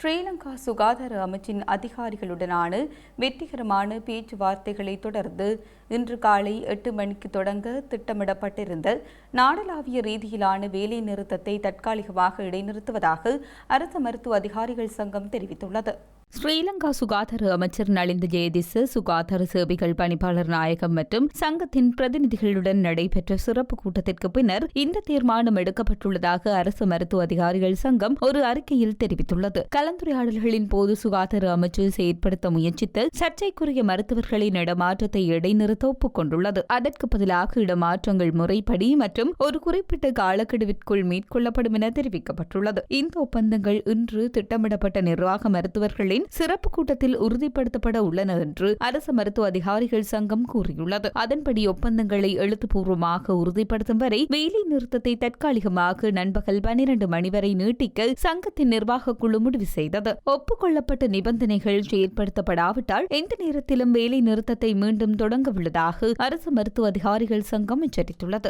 ஸ்ரீலங்கா சுகாதார அமைச்சின் அதிகாரிகளுடனான வெற்றிகரமான பேச்சுவார்த்தைகளை தொடர்ந்து இன்று காலை எட்டு மணிக்கு தொடங்க திட்டமிடப்பட்டிருந்த நாடளாவிய ரீதியிலான வேலை நிறுத்தத்தை தற்காலிகமாக இடைநிறுத்துவதாக அரசு மருத்துவ அதிகாரிகள் சங்கம் தெரிவித்துள்ளது. ஸ்ரீலங்கா சுகாதார அமைச்சர் நலிந்த ஜெயதிச சுகாதார சேவைகள் பணிப்பாளர் நாயகம் மற்றும் சங்கத்தின் பிரதிநிதிகளுடன் நடைபெற்ற சிறப்பு கூட்டத்திற்கு பின்னர் இந்த தீர்மானம் எடுக்கப்பட்டுள்ளதாக அரசு மருத்துவ அதிகாரிகள் சங்கம் ஒரு அறிக்கையில் தெரிவித்துள்ளது. கலந்துரையாடல்களின் போது சுகாதார அமைச்சு செயற்படுத்த முயற்சித்த சர்ச்சைக்குரிய மருத்துவர்களின் இடமாற்றத்தை இடைநிறுத்த ஒப்புக்கொண்டுள்ளது. அதற்கு பதிலாக இடமாற்றங்கள் முறைப்படி மற்றும் ஒரு குறிப்பிட்ட காலக்கெடுவிற்குள் மேற்கொள்ளப்படும் என தெரிவிக்கப்பட்டுள்ளது. இந்த ஒப்பந்தங்கள் இன்று திட்டமிடப்பட்ட நிர்வாக மருத்துவர்களின் சிறப்பு கூட்டத்தில் உறுதிப்படுத்தப்பட உள்ளன என்று அரசு மருத்துவ அதிகாரிகள் சங்கம் கூறியுள்ளது. அதன்படி ஒப்பந்தங்களை எழுத்துப்பூர்வமாக உறுதிப்படுத்தும் வரை வேலை நிறுத்தத்தை தற்காலிகமாக நண்பகல் பனிரண்டு மணி வரை நீட்டிக்க சங்கத்தின் நிர்வாக குழு முடிவு செய்தது. ஒப்புக்கொள்ளப்பட்ட நிபந்தனைகள் செயற்படுத்தப்படாவிட்டால் எந்த நேரத்திலும் வேலை நிறுத்தத்தை மீண்டும் தொடங்க உள்ளதாக அரசு மருத்துவ அதிகாரிகள் சங்கம் எச்சரித்துள்ளது.